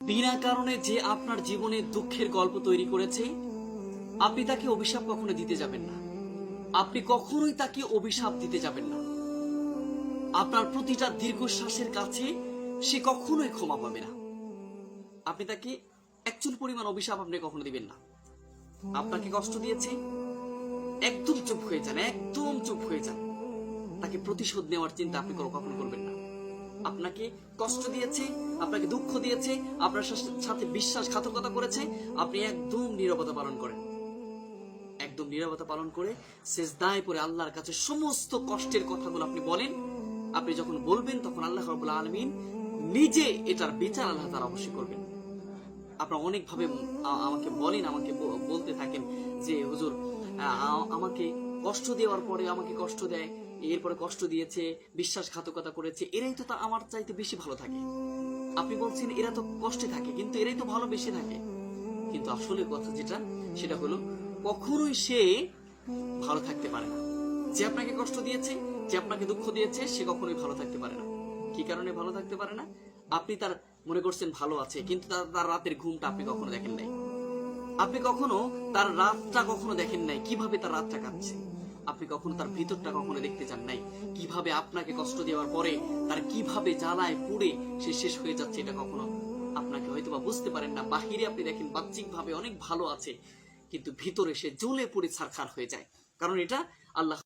বিনা কারণে যে আপনার জীবনে দুঃখের গল্প তৈরি করেছে, আপনি তাকে অভিশাপ কখনো দিতে যাবেন না। আপনি কখনোই তাকে অভিশাপ দিতে যাবেন না। আপনার প্রতিটা দীর্ঘশ্বাসের কাছে সে কখনোই ক্ষমা পাবে না। আপনি তাকে একচুল পরিমাণ অভিশাপ আপনি কখনো দিবেন না। আপনাকে কষ্ট দিয়েছে, একদম চুপ হয়ে যান, একদম চুপ হয়ে যান। তাকে প্রতিশোধ নেওয়ার চিন্তা আপনি কখনো করবেন না। আপনাকে কষ্ট দিয়েছে, আপনাকে দুঃখ দিয়েছে, আপনার সাথে বিশ্বাসঘাতকতা করেছে, আপনি একদম নীরবতা পালন করেন। একদম নীরবতা পালন করে শেষ দায় পরে আল্লাহর কাছে সমস্ত কষ্টের কথাগুলো আপনি বলেন, আপনি যখন বলবেন তখন আল্লাহ রবুল্লা আলমিন নিজে এটার বিচার আল্লাহ তারা অবশ্যই করবেন। আপনারা অনেকভাবে আমাকে বলেন, আমাকে বলতে থাকেন যে, হুজুর আমাকে কষ্ট দেওয়ার পরে আমাকে কষ্ট দেয়, এরপরে কষ্ট দিয়েছে, বিশ্বাসঘাতকতা করেছে, এরাই তো তা আমার চাইতে বেশি ভালো থাকে। আপনি বলছেন এরা তো কষ্টে থাকে, কিন্তু এরাই তো ভালো বেশি থাকে। কিন্তু আসলে কথা যেটা, সেটা হলো, কখনোই সে ভালো থাকতে পারে না। যে আপনাকে কষ্ট দিয়েছে, যে আপনাকে দুঃখ দিয়েছে, সে কখনোই ভালো থাকতে পারে না। কি কারণে ভালো থাকতে পারে না? আপনি তার, মনে করছেন ভালো আছে, কিন্তু তার তার রাতের ঘুমটা আপনি কখনো দেখেন নাই। আপনি কখনো তার রাতটা কখনো দেখেন নাই, কীভাবে তার রাতটা কাটছে? আপনি কখনো তার ভিতরটা কখনো দেখতে চান নাই? কীভাবে আপনাকে কষ্ট দেওয়ার পরে তার কীভাবে জ্বালায় পুড়ে সে শেষ হয়ে যাচ্ছে এটা কখনো? আপনাকে হয়তো বা বুঝতে পারেন না, বাহিরে আপনি দেখেন বাহ্যিক ভাবে অনেক ভালো আছে, কিন্তু ভিতরে সে জ্বলে পুড়ে ছারখার হয়ে যায়। কারণ এটা আল্লাহ